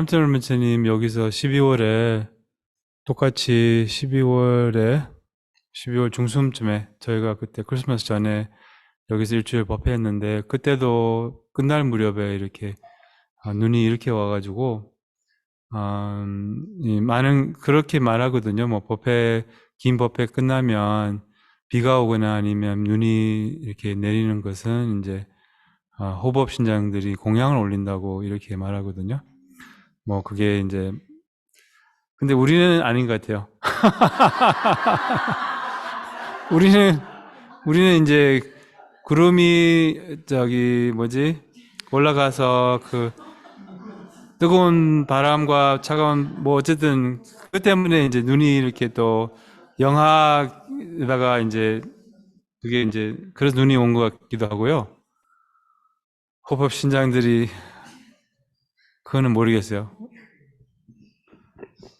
함튼 얼마차님 여기서 12월에 똑같이 12월에 12월 중순쯤에 저희가 그때 크리스마스 전에 여기서 일주일 법회 했는데 그때도 끝날 무렵에 이렇게 아, 눈이 이렇게 와가지고 음, 이 많은 그렇게 말하거든요. 뭐 법회 긴 법회 끝나면 비가 오거나 아니면 눈이 이렇게 내리는 것은 이제 아, 호법 신장들이 공양을 올린다고 이렇게 말하거든요. 뭐 그게 이제 근데 우리는 아닌 것 같아요. 우리는 우리는 이제 구름이 저기 뭐지 올라가서 그 뜨거운 바람과 차가운 뭐 어쨌든 그 때문에 이제 눈이 이렇게 또 영하에다가 이제 그게 이제 그래서 눈이 온 것 같기도 하고요. 호법 신장들이 그거는 모르겠어요.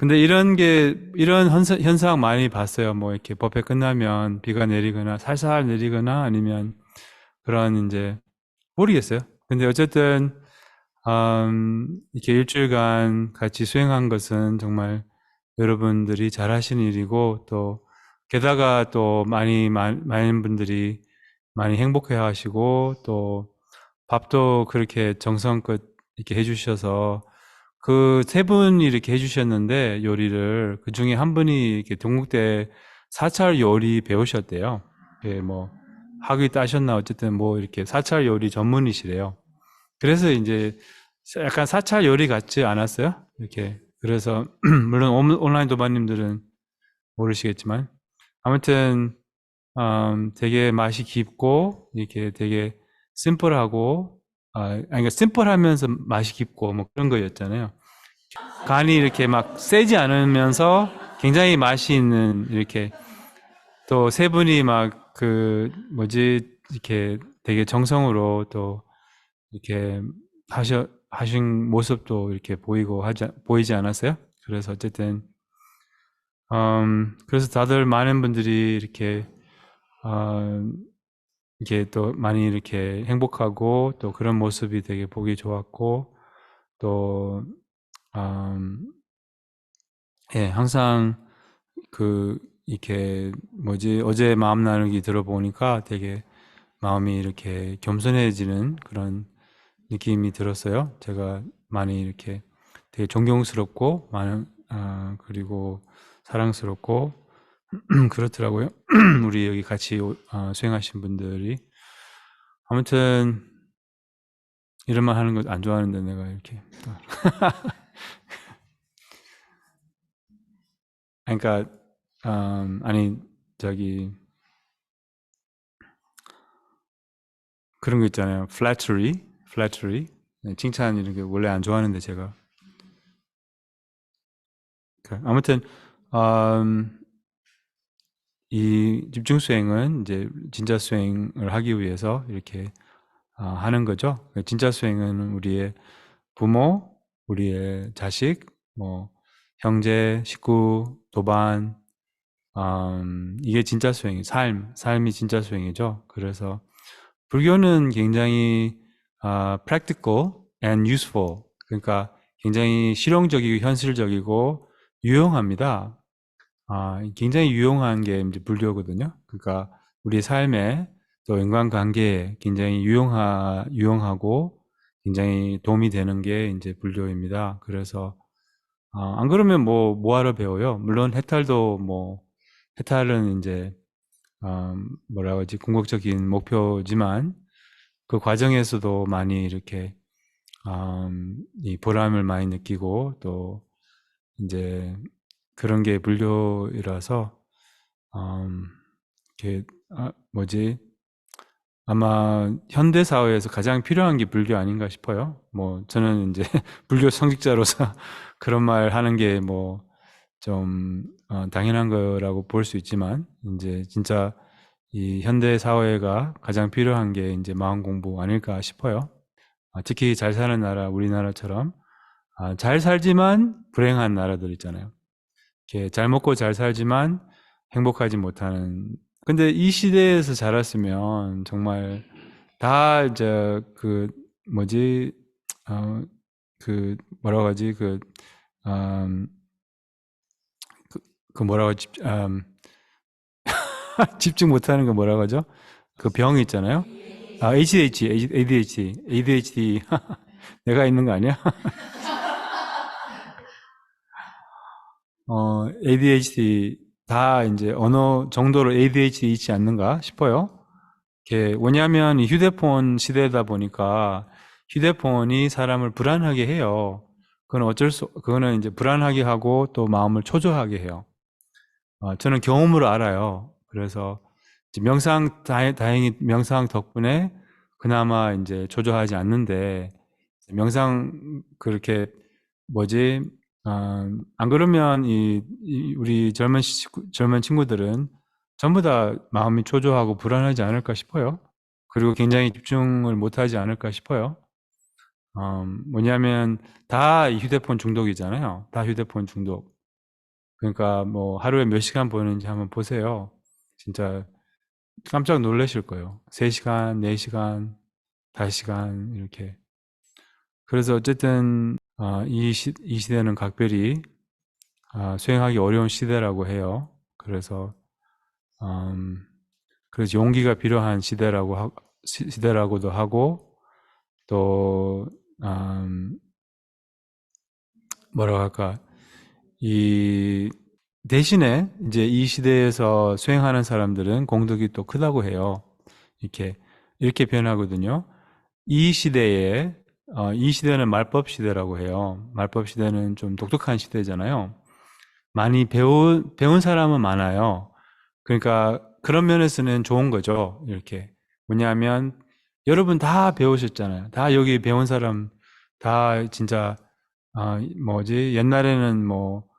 근데 이런 게 이런 현상, 많이 봤어요. 뭐 이렇게 법회 끝나면 비가 내리거나 살살 내리거나 아니면 그런 이제 모르겠어요. 근데 어쨌든 음, 이렇게 일주일간 같이 수행한 것은 정말 여러분들이 잘하신 일이고 또 게다가 또 많이 마- 많은 분들이 많이 행복해 하시고 또 밥도 그렇게 정성껏 이렇게 해주셔서 그 세 분이 이렇게 해주셨는데 요리를 그 중에 한 분이 이렇게 동국대 사찰 요리 배우셨대요. 예, 뭐 학위 따셨나 어쨌든 뭐 이렇게 사찰 요리 전문이시래요. 그래서 이제 약간 사찰 요리 같지 않았어요? 이렇게 그래서 물론 온- 온라인 도반님들은 모르시겠지만 아무튼 음, 되게 맛이 깊고 이렇게 되게 심플하고 아, 그러니까 심플하면서 맛이 깊고 뭐 그런 거였잖아요. 간이 이렇게 막 세지 않으면서 굉장히 맛이 있는 이렇게 또 세 분이 막 그 뭐지 이렇게 되게 정성으로 또 이렇게 하셔 하신 모습도 이렇게 보이고 하지 보이지 않았어요? 그래서 어쨌든 음 그래서 다들 많은 분들이 이렇게 어 이게 또 많이 이렇게 행복하고 또 그런 모습이 되게 보기 좋았고 또 음, 예, 항상 그 이렇게 뭐지 어제 마음 나누기 들어보니까 되게 마음이 이렇게 겸손해지는 그런 느낌이 들었어요. 제가 많이 이렇게 되게 존경스럽고 많은 아, 그리고 사랑스럽고 그렇더라고요. 우리 여기 같이 오- 어, 수행하신 분들이 아무튼 이런 말 하는 거안 좋아하는데 내가 이렇게 또. 그러니까 음, 아니 저기 그런 거 있잖아요. flattery, flattery. 네, 칭찬 이런 게 원래 안 좋아하는데 제가 그, 아무튼 음, 이 집중 수행은 이제 진짜 수행을 하기 위해서 이렇게 아, 하는 거죠. 진짜 수행은 우리의 부모, 우리의 자식, 뭐 형제, 식구, 도반, 음, 이게 진짜 수행이 삶, 삶이 진짜 수행이죠. 그래서 불교는 굉장히 아, practical and useful. 그러니까 굉장히 실용적이고 현실적이고 유용합니다. 아, 굉장히 유용한 게 이제 불교거든요. 그러니까 우리 삶에 또 인간관계에 굉장히 유용하, 유용하고 굉장히 도움이 되는 게 이제 불교입니다. 그래서 아, 안 그러면 뭐 뭐하러 배워요? 물론 해탈도 뭐 해탈은 이제 음, 뭐라 그러지 궁극적인 목표지만 그 과정에서도 많이 이렇게 음, 이 보람을 많이 느끼고 또 이제 그런 게 불교이라서 음, 이렇게 아, 뭐지 아마 현대 사회에서 가장 필요한 게 불교 아닌가 싶어요. 뭐 저는 이제 불교 성직자로서 그런 말 하는 게 뭐좀 당연한 거라고 볼 수 있지만 이제 진짜 이 현대 사회가 가장 필요한 게 이제 마음 공부 아닐까 싶어요. 아, 특히 잘 사는 나라 우리나라처럼 아, 잘 살지만 불행한 나라들 있잖아요. 이렇게 잘 먹고 잘 살지만 행복하지 못하는. 근데 이 시대에서 자랐으면 정말 다 이제 그 뭐지 어, 그 뭐라고 하지 그, 음, 그, 그 뭐라고 집, 음, 집중 못하는 거 뭐라고 하죠? 그 병 있잖아요. 아 ADHD, ADHD, ADHD 내가 있는 거 아니야? 어 ADHD 다 이제 어느 정도로 ADHD 있지 않는가 싶어요. 이게 왜냐하면 이 휴대폰 시대다 보니까 휴대폰이 사람을 불안하게 해요. 그건 어쩔 수, 그거는 이제 불안하게 하고 또 마음을 초조하게 해요. 어, 저는 경험으로 알아요. 그래서 명상, 다, 다행히 명상 덕분에 그나마 이제 초조하지 않는데 명상 그렇게 뭐지, 어, 안 그러면 이, 이 우리 젊은, 시- 젊은 친구들은 전부 다 마음이 초조하고 불안하지 않을까 싶어요. 그리고 굉장히 집중을 못하지 않을까 싶어요. 음, 뭐냐면 다이 휴대폰 중독이잖아요. 다 휴대폰 중독. 그러니까 뭐 하루에 몇 시간 보는지 한번 보세요. 진짜 깜짝 놀라실 거예요. 3시간, 4시간, 5시간 이렇게. 그래서 어쨌든 어, 이, 시, 이 시대는 각별히 아, 수행하기 어려운 시대라고 해요. 그래서 음, 그래서 용기가 필요한 시대라고 하, 시- 시대라고도 하고 또 음, 뭐라고 할까 이 대신에 이제 이 시대에서 수행하는 사람들은 공덕이 또 크다고 해요. 이렇게 이렇게 표현하거든요. 이 시대에 어, 이 시대는 말법 시대라고 해요. 말법 시대는 좀 독특한 시대잖아요. 많이 배운 배운 사람은 많아요. 그러니까 그런 면에서는 좋은 거죠. 이렇게 뭐냐면 여러분 다 배우셨잖아요. 다 여기 배운 사람 다 진짜 아 뭐지 옛날에는 뭐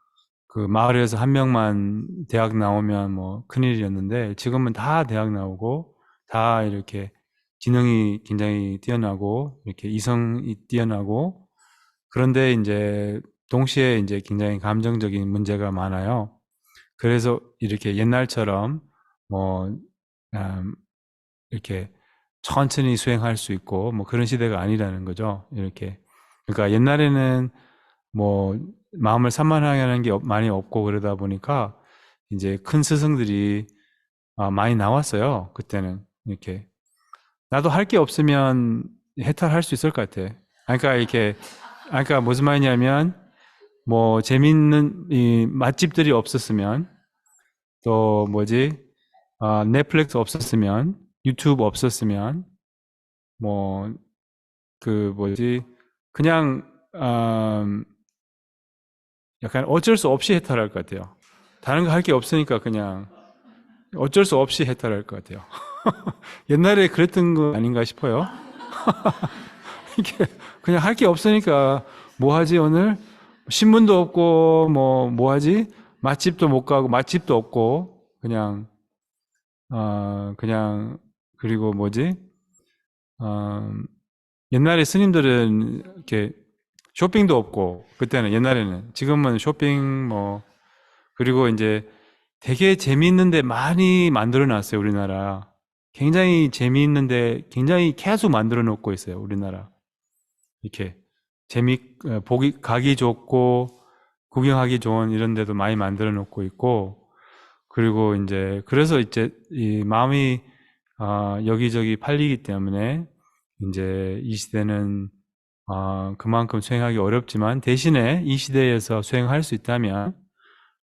그 마을에서 한 명만 대학 나오면 뭐 큰일이었는데 지금은 다 대학 나오고 다 이렇게 지능이 굉장히 뛰어나고 이렇게 이성이 뛰어나고 그런데 이제 동시에 이제 굉장히 감정적인 문제가 많아요. 그래서 이렇게 옛날처럼 뭐 음, 이렇게 천천히 수행할 수 있고 뭐 그런 시대가 아니라는 거죠. 이렇게 그러니까 옛날에는 뭐 마음을 산만하게 하는 게 없- 많이 없고 그러다 보니까 이제 큰 스승들이 아, 많이 나왔어요. 그때는 이렇게 나도 할 게 없으면 해탈할 수 있을 것 같아. 아, 그러니까 이렇게 아, 그러니까 무슨 말이냐면 뭐 재밌는 이 맛집들이 없었으면 또 뭐지 아, 넷플릭스 없었으면 유튜브 없었으면 뭐 그 뭐지 그냥 음, 약간 어쩔 수 없이 해탈할 것 같아요. 다른 거 할 게 없으니까 그냥 어쩔 수 없이 해탈할 것 같아요. 옛날에 그랬던 거 아닌가 싶어요. 이게 그냥 할 게 없으니까 뭐 하지 오늘? 신문도 없고 뭐뭐 하지? 맛집도 못 가고 맛집도 없고 그냥 어 그냥 그리고 뭐지? 어 옛날에 스님들은 이렇게 쇼핑도 없고 그때는 옛날에는. 지금은 쇼핑 뭐 그리고 이제 되게 재미있는데 많이 만들어 놨어요 우리나라 굉장히 재미있는데 굉장히 계속 만들어 놓고 있어요 우리나라 이렇게 재미 어, 보기 가기 좋고 구경하기 좋은 이런 데도 많이 만들어 놓고 있고 그리고 이제 그래서 이제 이 마음이 아, 여기저기 팔리기 때문에 이제 이 시대는 아, 그만큼 수행하기 어렵지만 대신에 이 시대에서 수행할 수 있다면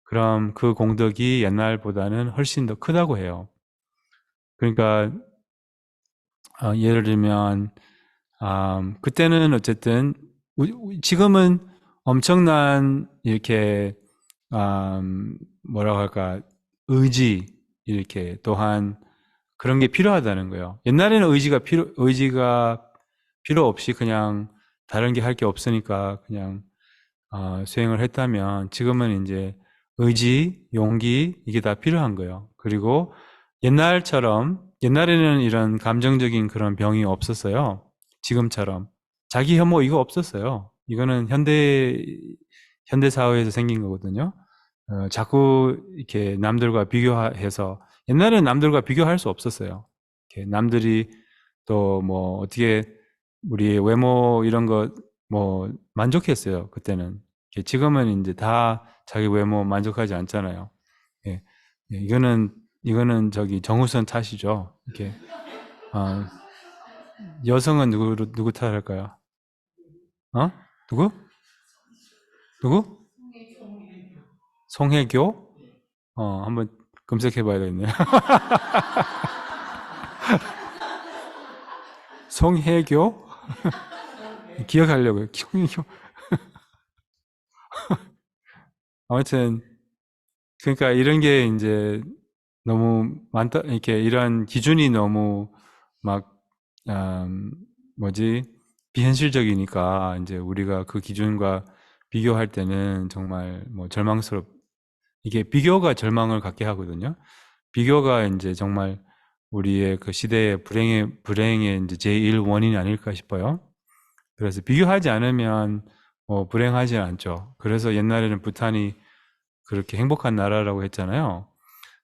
그럼 그 공덕이 옛날보다는 훨씬 더 크다고 해요. 그러니까 아, 예를 들면 아, 그때는 어쨌든 지금은 엄청난 이렇게 음, 뭐라고 할까 의지 이렇게 또한 그런 게 필요하다는 거예요. 옛날에는 의지가 필요 의지가 필요 없이 그냥 다른 게 할 게 없으니까 그냥 어, 수행을 했다면 지금은 이제 의지, 용기 이게 다 필요한 거예요. 그리고 옛날처럼 옛날에는 이런 감정적인 그런 병이 없었어요. 지금처럼 자기 혐오 이거 없었어요. 이거는 현대 현대 사회에서 생긴 거거든요. 어, 자꾸 이렇게 남들과 비교해서 옛날에는 남들과 비교할 수 없었어요. 남들이 또 뭐 어떻게 우리 외모 이런 거 뭐 만족했어요. 그때는. 예, 지금은 이제 다 자기 외모 만족하지 않잖아요. 예, 예, 이거는 이거는 저기 정우선 탓이죠. 이렇게 어, 여성은 누구 누구 탓할까요? 어? 누구? 누구? 송혜교? 어, 한번 검색해 봐야겠네요. 송혜교? 기억하려고요. 송혜교. 아무튼 그러니까 이런 게 이제 너무 많다 이렇게 이런 기준이 너무 막 음, 뭐지 비현실적이니까 이제 우리가 그 기준과 비교할 때는 정말 뭐 절망스럽 이게 비교가 절망을 갖게 하거든요. 비교가 이제 정말 우리의 그 시대의 불행의 불행의 이제 제일 원인이 아닐까 싶어요. 그래서 비교하지 않으면 뭐 불행하지 않죠. 그래서 옛날에는 부탄이 그렇게 행복한 나라라고 했잖아요.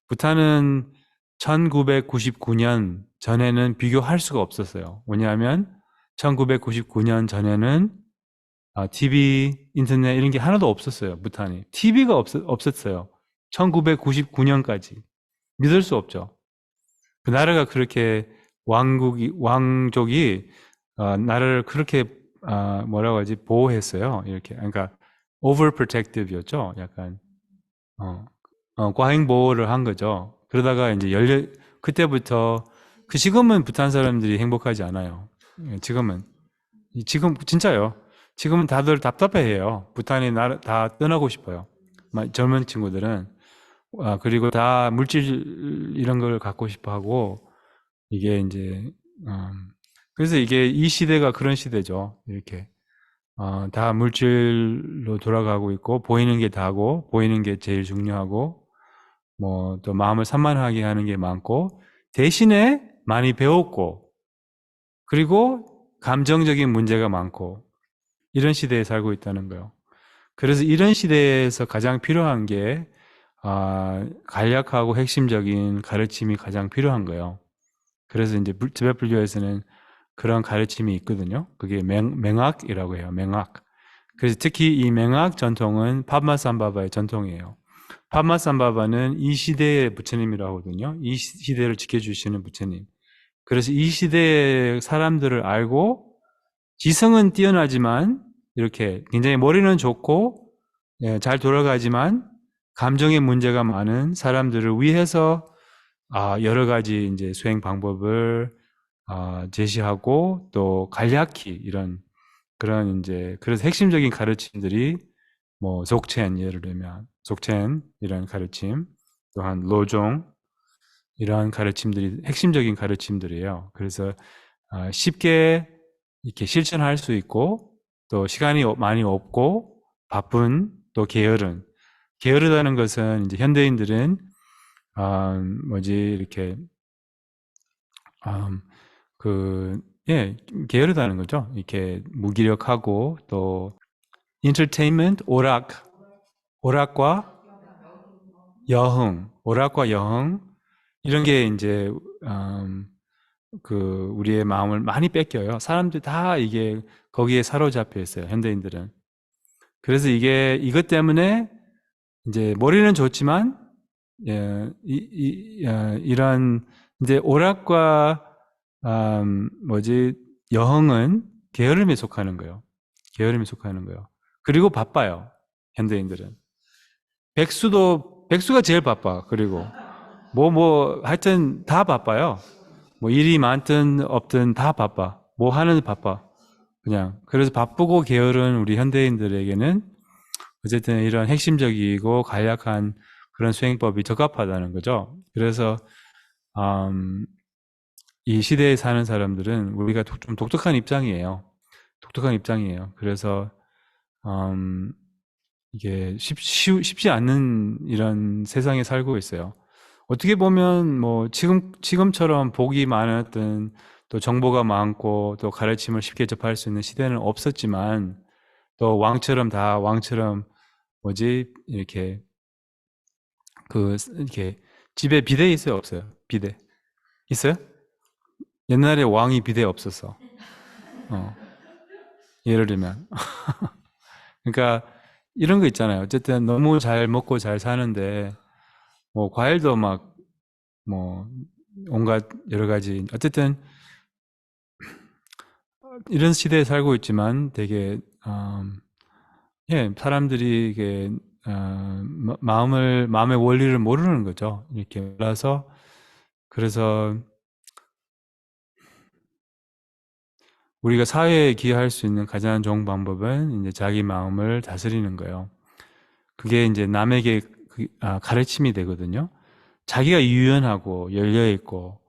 부탄은 1999년 전에는 비교할 수가 없었어요. 왜냐하면 1999년 전에는 아, TV, 인터넷 이런 게 하나도 없었어요. 부탄이. TV가 없, 없었어요. 1999년까지. 믿을 수 없죠. 그 나라가 그렇게 왕국이 왕족이 어, 나라를 그렇게 어, 뭐라고 하지 보호했어요. 이렇게 그러니까 overprotective였죠. 약간 어, 어, 과잉 보호를 한 거죠. 그러다가 이제 열려 그때부터 그 지금은 부탄 사람들이 행복하지 않아요. 예, 지금은 지금 진짜요. 지금은 다들 답답해해요. 부탄이 나라 다 떠나고 싶어요. 마- 젊은 친구들은 아, 그리고 다 물질 이런 걸 갖고 싶어 하고 이게 이제 음, 그래서 이게 이 시대가 그런 시대죠. 이렇게 어, 다 물질로 돌아가고 있고 보이는 게 다고 보이는 게 제일 중요하고 뭐 또 마음을 산만하게 하는 게 많고 대신에 많이 배웠고 그리고 감정적인 문제가 많고 이런 시대에 살고 있다는 거예요. 그래서 이런 시대에서 가장 필요한 게 아, 간략하고 핵심적인 가르침이 가장 필요한 거예요. 그래서 이제 불- 지배 불교에서는 그런 가르침이 있거든요. 그게 맹, 맹학이라고 해요. 맹학. 그래서 특히 이 맹학 전통은 파마삼바바의 전통이에요. 파마삼바바는 이 시대의 부처님이라고 하거든요. 이 시- 시대를 지켜주시는 부처님. 그래서 이 시대의 사람들을 알고 지성은 뛰어나지만 이렇게 굉장히 머리는 좋고 예, 잘 돌아가지만 감정의 문제가 많은 사람들을 위해서 아, 여러 가지 이제 수행 방법을 아, 제시하고 또 간략히 이런 그런 이제 그래서 핵심적인 가르침들이 뭐 속첸 예를 들면 속첸 이런 가르침 또한 로종 이러한 가르침들이 핵심적인 가르침들이에요. 그래서 아, 쉽게 이렇게 실천할 수 있고 또 시간이 어- 많이 없고 바쁜 또 게으른 게으르다는 것은 이제 현대인들은 아, 뭐지 이렇게 음, 그, 예, 게으르다는 거죠. 이렇게 무기력하고 또 entertainment, 오락, 오락과 여흥, 오락과 여흥 이런 게 이제 음, 그 우리의 마음을 많이 뺏겨요. 사람들 다 이게 거기에 사로잡혀 있어요. 현대인들은. 그래서 이게 이것 때문에 이제 머리는 좋지만 예, 이, 이, 어, 이런 이제 오락과 음, 뭐지 여흥은 게으름에 속하는 거예요. 게으름에 속하는 거예요. 그리고 바빠요. 현대인들은 백수도 백수가 제일 바빠. 그리고 뭐 뭐 하여튼 다 바빠요. 뭐 일이 많든 없든 다 바빠. 뭐 하는 바빠. 그냥 그래서 바쁘고 게으른 우리 현대인들에게는 어쨌든 이런 핵심적이고 간략한 그런 수행법이 적합하다는 거죠. 그래서 음, 이 시대에 사는 사람들은 우리가 독- 좀 독특한 입장이에요. 독특한 입장이에요. 그래서 음, 이게 쉽, 쉬, 쉽지 않는 이런 세상에 살고 있어요. 어떻게 보면 뭐 지금 지금처럼 복이 많았던 또 정보가 많고 또 가르침을 쉽게 접할 수 있는 시대는 없었지만 또 왕처럼 다 왕처럼 뭐지 이렇게 그 이렇게 집에 비대 있어요 없어요 비대 있어요? 옛날에 왕이 비대 없었어. 어. 예를 들면. 그러니까 이런 거 있잖아요. 어쨌든 너무 잘 먹고 잘 사는데 뭐 과일도 막 뭐 온갖 여러 가지 어쨌든 이런 시대에 살고 있지만 되게 음, 예 사람들이 이게 어, 마- 마음을 마음의 원리를 모르는 거죠. 이렇게 몰라서 그래서 우리가 사회에 기여할 수 있는 가장 좋은 방법은 이제 자기 마음을 다스리는 거예요. 그게 이제 남에게 그- 아, 가르침이 되거든요. 자기가 유연하고 열려 있고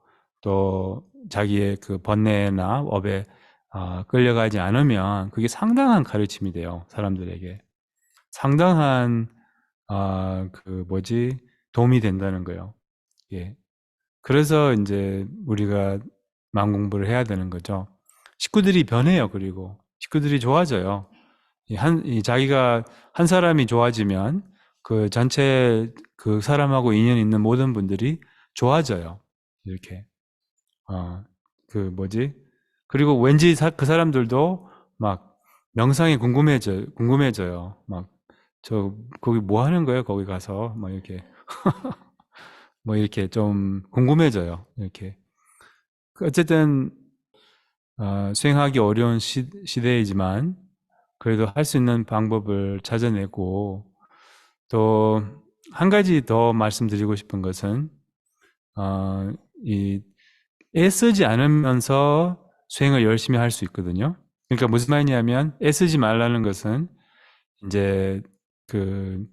또 자기의 그 번뇌나 업에 아, 끌려가지 않으면 그게 상당한 가르침이 돼요. 사람들에게 상당한 아, 그 뭐지 도움이 된다는 거예요. 예. 그래서 이제 우리가 마음 공부를 해야 되는 거죠. 식구들이 변해요. 그리고 식구들이 좋아져요. 이 한, 이 자기가 한 사람이 좋아지면 그 전체 그 사람하고 인연 있는 모든 분들이 좋아져요. 이렇게. 어, 그 뭐지? 그리고 왠지 사- 그 사람들도 막 명상이 궁금해져, 궁금해져요. 막, 저, 거기 뭐 하는 거예요? 거기 가서. 막 이렇게. 뭐 이렇게 좀 궁금해져요. 이렇게. 그 어쨌든, 어, 수행하기 어려운 시, 시대이지만, 그래도 할 수 있는 방법을 찾아내고, 또, 한 가지 더 말씀드리고 싶은 것은, 어, 이, 애쓰지 않으면서 수행을 열심히 할 수 있거든요. 그러니까 무슨 말이냐면, 애쓰지 말라는 것은, 이제, 그,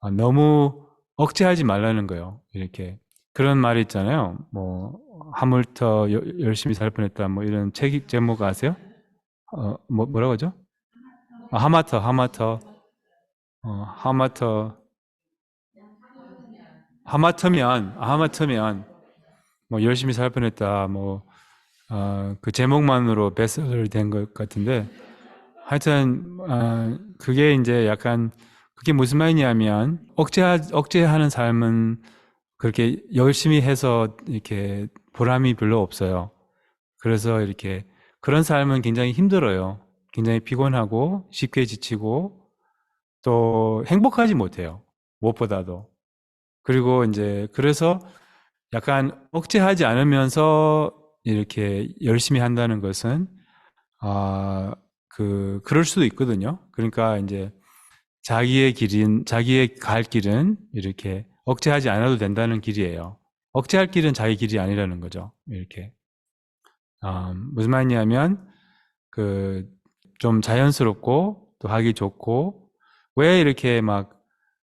어, 너무 억제하지 말라는 거예요. 이렇게. 그런 말이 있잖아요. 뭐, 하물터 여- 열심히 살 뻔했다. 뭐 이런 책 제목 아세요? 어, 뭐, 뭐라고 하죠? 아, 하마터, 하마터. 어, 하마터. 하마터면, 아, 하마터면, 뭐 열심히 살 뻔했다. 뭐, 어, 그 제목만으로 베스트셀러 된것 같은데, 하여튼, 어, 그게 이제 약간, 그게 무슨 말이냐면, 억제, 억제하는 삶은 그렇게 열심히 해서 이렇게 보람이 별로 없어요. 그래서 이렇게, 그런 삶은 굉장히 힘들어요. 굉장히 피곤하고, 쉽게 지치고, 또 행복하지 못해요. 무엇보다도. 그리고 이제, 그래서 약간 억제하지 않으면서 이렇게 열심히 한다는 것은, 아, 그, 그럴 수도 있거든요. 그러니까 이제 자기의 길인, 자기의 갈 길은 이렇게 억제하지 않아도 된다는 길이에요. 억제할 길은 자기 길이 아니라는 거죠. 이렇게. 아, 무슨 말이냐면, 그, 좀 자연스럽고 또 하기 좋고, 왜 이렇게 막,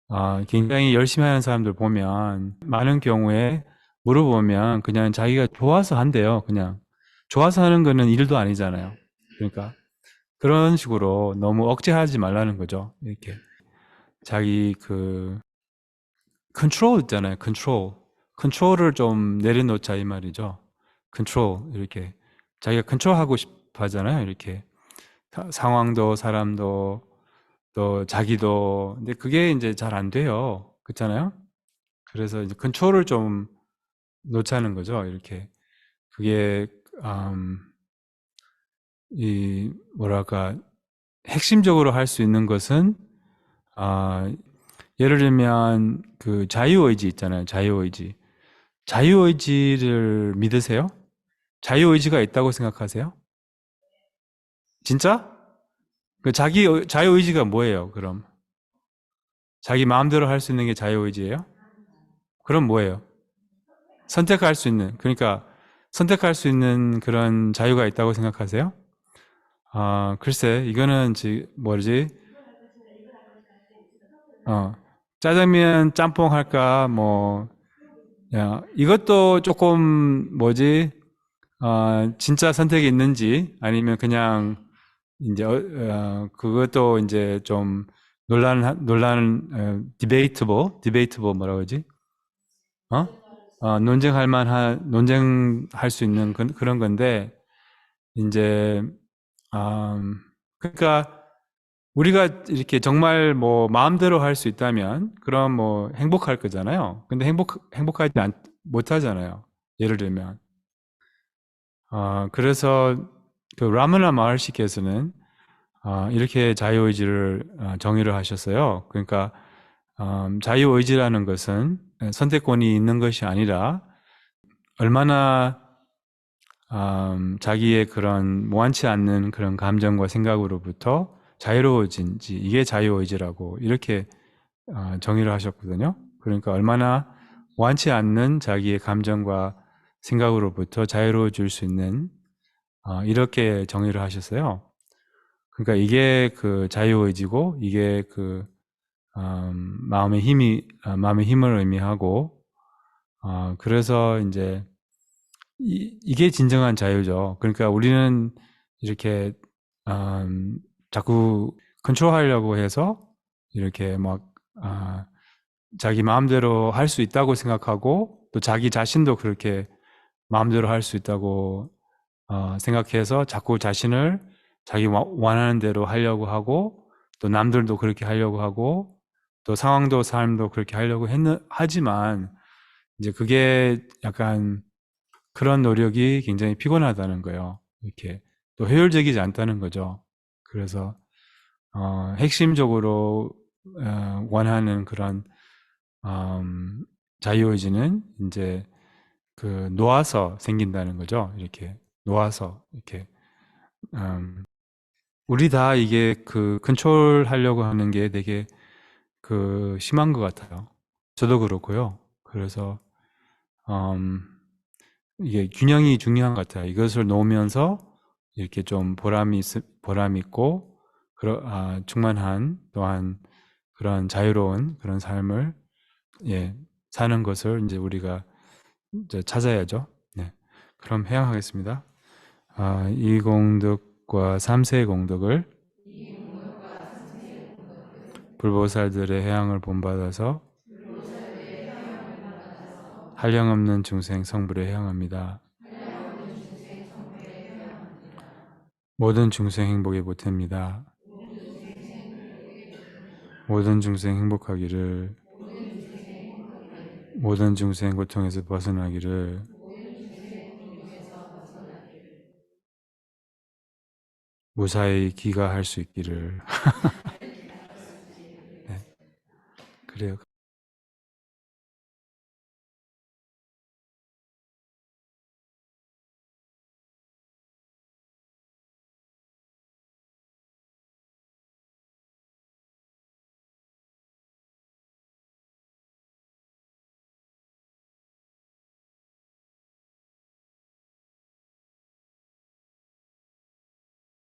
아, 굉장히 열심히 하는 사람들 보면, 많은 경우에 물어보면 그냥 자기가 좋아서 한대요. 그냥. 좋아서 하는 거는 일도 아니잖아요. 그러니까. 그런 식으로 너무 억제하지 말라는 거죠. 이렇게. 자기 그, 컨트롤 있잖아요. 컨트롤. 컨트롤을 좀 내려놓자 이 말이죠. 컨트롤. 이렇게. 자기가 컨트롤하고 싶어 하잖아요. 이렇게. 사- 상황도, 사람도, 또 자기도. 근데 그게 이제 잘 안 돼요. 그렇잖아요? 그래서 이제 컨트롤을 좀 놓자는 거죠. 이렇게. 그게, 음, 이, 뭐랄까, 핵심적으로 할 수 있는 것은, 아, 예를 들면, 그 자유의지 있잖아요. 자유의지. 자유의지를 믿으세요? 자유의지가 있다고 생각하세요? 진짜? 그 자기, 의- 자유의지가 뭐예요, 그럼? 자기 마음대로 할 수 있는 게 자유의지예요? 그럼 뭐예요? 선택할 수 있는, 그러니까 선택할 수 있는 그런 자유가 있다고 생각하세요? 아, 글쎄, 이거는 지, 뭐지? 어, 짜장면 짬뽕 할까, 뭐, 야, 이것도 조금 뭐지? 어, 진짜 선택이 있는지 아니면 그냥 이제 어, 어, 그것도 이제 좀 논란 논란 어, 디베이트able 디베이트able 뭐라고 하지? 어? 어, 논쟁할 만한 논쟁할 수 있는 그, 그런 건데 이제 음, 그러니까 우리가 이렇게 정말 뭐 마음대로 할 수 있다면 그럼 뭐 행복할 거잖아요. 근데 행복 행복하지 않, 못하잖아요. 예를 들면 어, 그래서 그 라마나 마할시께서는 아, 이렇게 자유의지를 아, 정의를 하셨어요. 그러니까 음, 자유의지라는 것은 선택권이 있는 것이 아니라 얼마나 음, 자기의 그런 무한치 않는 그런 감정과 생각으로부터 자유로워진지 이게 자유의지라고 이렇게 어, 정의를 하셨거든요. 그러니까 얼마나 무한치 않는 자기의 감정과 생각으로부터 자유로워질 수 있는 어, 이렇게 정의를 하셨어요. 그러니까 이게 그 자유의지고 이게 그 음, 마음의 힘이 아, 마음의 힘을 의미하고 어, 그래서 이제 이, 이게 진정한 자유죠. 그러니까 우리는 이렇게 음, 자꾸 컨트롤하려고 해서 이렇게 막 아, 자기 마음대로 할 수 있다고 생각하고 또 자기 자신도 그렇게 마음대로 할 수 있다고 어, 생각해서 자꾸 자신을 자기 와- 원하는 대로 하려고 하고 또 남들도 그렇게 하려고 하고 또 상황도 삶도 그렇게 하려고 했는 하지만 이제 그게 약간 그런 노력이 굉장히 피곤하다는 거예요. 이렇게 또 효율적이지 않다는 거죠. 그래서 어, 핵심적으로 어, 원하는 그런 음, 자유의지는 이제 그 놓아서 생긴다는 거죠. 이렇게 놓아서 이렇게 음, 우리 다 이게 그 컨트롤 하려고 하는 게 되게 그 심한 것 같아요. 저도 그렇고요. 그래서 음, 이게 균형이 중요한 것 같아요. 이것을 놓으면서 이렇게 좀 보람이 있, 보람 있고 그러, 아, 충만한 또한 그런 자유로운 그런 삶을 예, 사는 것을 이제 우리가 이제 찾아야죠. 네. 그럼 해양하겠습니다. 아, 이 공덕과 삼세 공덕을 불보살들의 해양을 본받아서 한량없는 중생 성불에 해양합니다. 모든 중생 행복의 보태입니다. 모든 중생 행복하기를 모든 중생 고통에서 벗어나기를 무사히 귀가할 수 있기를